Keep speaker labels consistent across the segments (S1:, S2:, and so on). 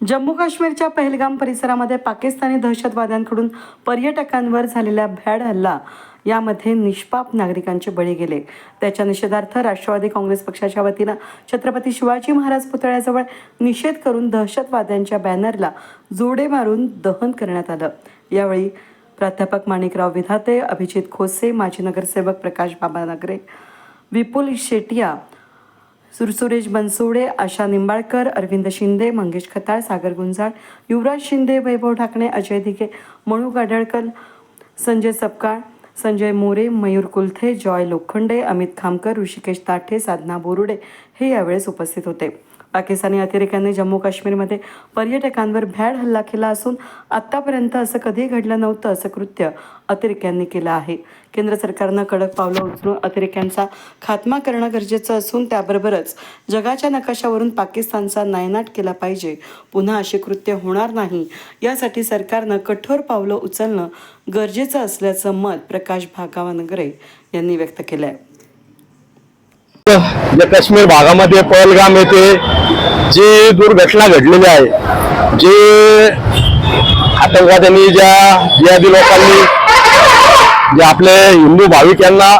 S1: जम्मू काश्मीरच्या पहलगाम परिसरामध्ये पाकिस्तानी दहशतवाद्यांकडून पर्यटकांवर झालेला भ्याड हल्ला. यामध्ये निष्पाप नागरिकांचे बळी गेले. त्याच्या निषेधार्थ राष्ट्रवादी काँग्रेस पक्षाच्या वतीनं छत्रपती शिवाजी महाराज पुतळ्याजवळ निषेध करून दहशतवाद्यांच्या बॅनरला जोडे मारून दहन करण्यात आलं. यावेळी प्राध्यापक माणिकराव विधाते अभिजित खोसे माजी नगरसेवक प्रकाश बाबा नगरे विपुल शेटिया सुरसुरेश बनसोडे आशा निंबाळकर अरविंद शिंदे मंगेश खताळ सागर गुंजाळ युवराज शिंदे वैभव ठाकणे अजय दिघे मणू गाडळकर संजय सपकाळ संजय मोरे मयूर कुलथे जॉय लोखंडे अमित खामकर ऋषिकेश ताठे साधना बोरुडे हे यावेळेस उपस्थित होते. पाकिस्तानी अतिरेक्यांनी जम्मू काश्मीरमध्ये पर्यटकांवर भ्याड हल्ला केला असून आत्तापर्यंत असं कधी घडलं नव्हतं असं कृत्य अतिरेक्यांनी केलं आहे. केंद्र सरकारनं कडक पावलं उचलून अतिरेक्यांचा खात्मा करणं गरजेचं असून त्याबरोबरच जगाच्या नकाशावरून पाकिस्तानचा नायनाट केला पाहिजे. पुन्हा अशी कृत्य होणार नाही. यासाठी सरकारनं कठोर पावलं उचलणं गरजेचं असल्याचं मत प्रकाश भागावनगरे यांनी व्यक्त केलं आहे
S2: काश्मीर भागामध्ये पहलगाम येथे जी दुर्घटना घडलेली आहे जे आतंकवाद्यांनी ज्या जिहादी लोकांनी जे आपले हिंदू भाविक यांना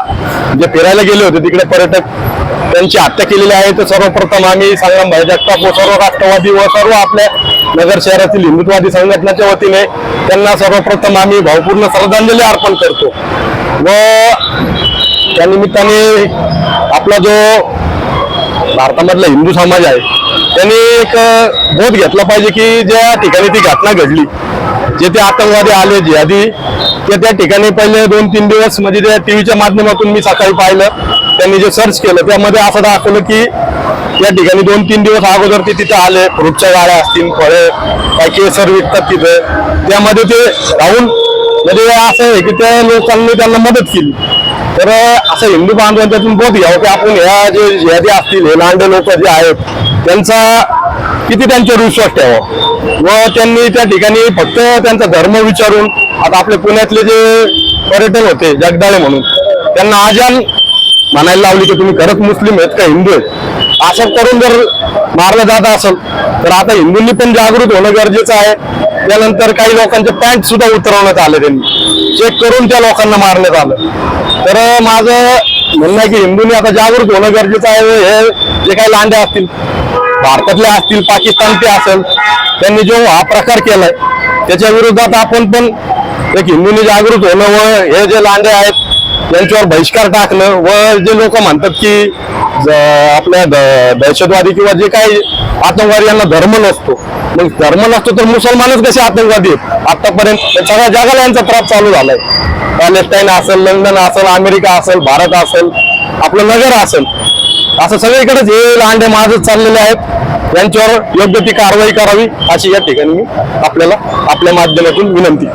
S2: जे फिरायला गेले होते तिकडे पर्यटक त्यांची हत्या केलेली आहे. तर सर्वप्रथम आम्ही संग्राम भाई जगताप व सर्व राष्ट्रवादी व सर्व आपल्या नगर शहरातील हिंदुत्वादी संघटनेच्या वतीने त्यांना सर्वप्रथम आम्ही भावपूर्ण श्रद्धांजली अर्पण करतो. व त्या निमित्ताने आपला जो भारतामधला हिंदू समाज आहे त्यांनी एक बोध घेतला पाहिजे की ज्या ठिकाणी ती घटना घडली जे ते आतंकवादी आले जिहादी ते त्या ठिकाणी पहिले दोन तीन दिवस म्हणजे त्या टीव्हीच्या माध्यमातून मी सकाळी पाहिलं त्यांनी जे सर्च केलं त्यामध्ये असं दाखवलं की या ठिकाणी दोन तीन दिवस अगोदर ते तिथे आले फ्रूटच्या गाड्या असतील फळे काही केसर विकतात तिथे. त्यामध्ये ते राहून म्हणजे असं आहे की त्या लोकांनी त्यांना मदत केली. तर असं हिंदू बांधवांच्यातून बोध घ्यावं की आपण ह्या जे यादी असतील हे लांडे लोक जे आहेत त्यांचा किती त्यांच्यावर विश्वास ठेवा हो? व त्यांनी त्या ठिकाणी फक्त त्यांचा धर्म विचारून आता आपले पुण्यातले जे पर्यटन होते जगदाळे म्हणून त्यांना आजान म्हणायला लावली की तुम्ही खरंच मुस्लिम आहेत का हिंदू आहेत? असं करून जर मारलं जात असेल तर आता हिंदूंनी पण जागृत होणं गरजेचं आहे. त्यानंतर काही लोकांचे पॅन्ट सुद्धा उतरवण्यात आले त्यांनी. चेक करून त्या लोकांना मारण्यात आलं. तर माझं म्हणणं आहे की हिंदूंनी आता जागृत होणं गरजेचं आहे. हे जे काही लांड्या असतील भारतातले असतील पाकिस्तानचे असेल त्यांनी जो हा प्रकार केलाय त्याच्या विरोधात आपण पण एक हिंदूंनी जागृत होणं व हे जे लांडे आहेत यांच्यावर बहिष्कार टाकणं व जे लोक म्हणतात की आपल्या द- दहशतवादी किंवा जे काही आतंकवादी यांना धर्म नसतो मग धर्म नसतो तर मुसलमानच कसे आतंकवादी आहेत? आतापर्यंत सगळ्या जगाला यांचा त्रास चालू झालाय. पॅलेस्टाईन असेल लंडन असेल अमेरिका असेल भारत असेल आपलं नगर असेल. असं सगळीकडेच हे लांडे माझच चाललेले आहेत. यांच्यावर योग्य ती कारवाई करावी अशी या ठिकाणी मी आपल्याला आपल्या माध्यमातून विनंती.